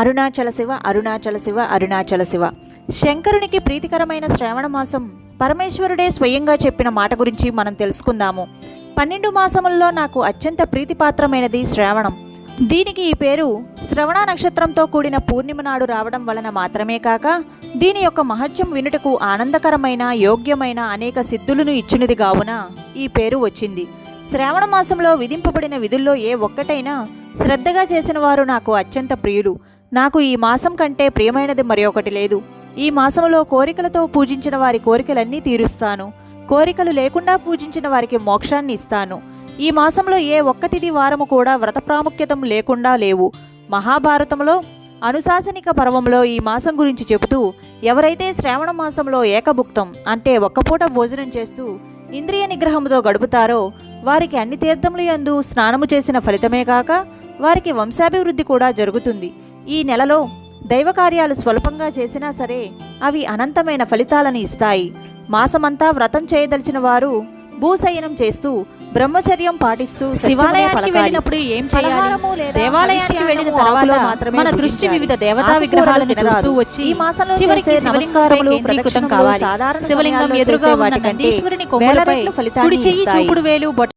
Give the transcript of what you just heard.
అరుణాచల శివ అరుణాచల శివ అరుణాచల శివ. శంకరునికి ప్రీతికరమైన శ్రావణ మాసం. పరమేశ్వరుడే స్వయంగా చెప్పిన మాట గురించి మనం తెలుసుకుందాము. పన్నెండు మాసముల్లో నాకు అత్యంత ప్రీతిపాత్రమైనది శ్రావణం. దీనికి ఈ పేరు శ్రవణ నక్షత్రంతో కూడిన పూర్ణిమ నాడు రావడం వలన మాత్రమే కాక దీని యొక్క మహత్యం వినుటకు ఆనందకరమైన యోగ్యమైన అనేక సిద్ధులను ఇచ్చినది కావున ఈ పేరు వచ్చింది. శ్రావణ మాసంలో విధింపబడిన విధుల్లో ఏ ఒక్కటైనా శ్రద్ధగా చేసిన వారు నాకు అత్యంత ప్రియులు. నాకు ఈ మాసం కంటే ప్రియమైనది మరొకటి లేదు. ఈ మాసంలో కోరికలతో పూజించిన వారి కోరికలన్నీ తీరుస్తాను. కోరికలు లేకుండా పూజించిన వారికి మోక్షాన్ని ఇస్తాను. ఈ మాసంలో ఏ ఒక్క తిథి వారము కూడా వ్రత ప్రాముఖ్యతం లేకుండా లేవు. మహాభారతంలో అనుశాసనిక పర్వంలో ఈ మాసం గురించి చెబుతూ ఎవరైతే శ్రావణ మాసంలో ఏకభుక్తం అంటే ఒక్కపూట భోజనం చేస్తూ ఇంద్రియ నిగ్రహముతో గడుపుతారో వారికి అన్ని తీర్థములు యందు స్నానము చేసిన ఫలితమే కాక వారికి వంశాభివృద్ధి కూడా జరుగుతుంది. ఈ నెలలో దైవ కార్యాలు స్వల్పంగా చేసినా సరే అవి అనంతమైన ఫలితాలను ఇస్తాయి. మాసమంతా వ్రతం చేయదలిచిన వారు భూశయనం చేస్తూ బ్రహ్మచర్యం పాటిస్తూ శివాలయానికి వెళ్ళినప్పుడు ఏం చేయాలి? దేవాలయానికి వెళ్ళిన తర్వాత మన దృష్టి వివిధ దేవతా విగ్రహాలను చూస్తూ వచ్చి ఈ మాసంలో చివరికి శివలింగంపై కేంద్రీకృతం కావాలి. శివలింగం ఎదురుగా ఉన్న నందీశ్వరుని కొమ్ములపై కుడి చెయ్యి. చూపుడు వేలు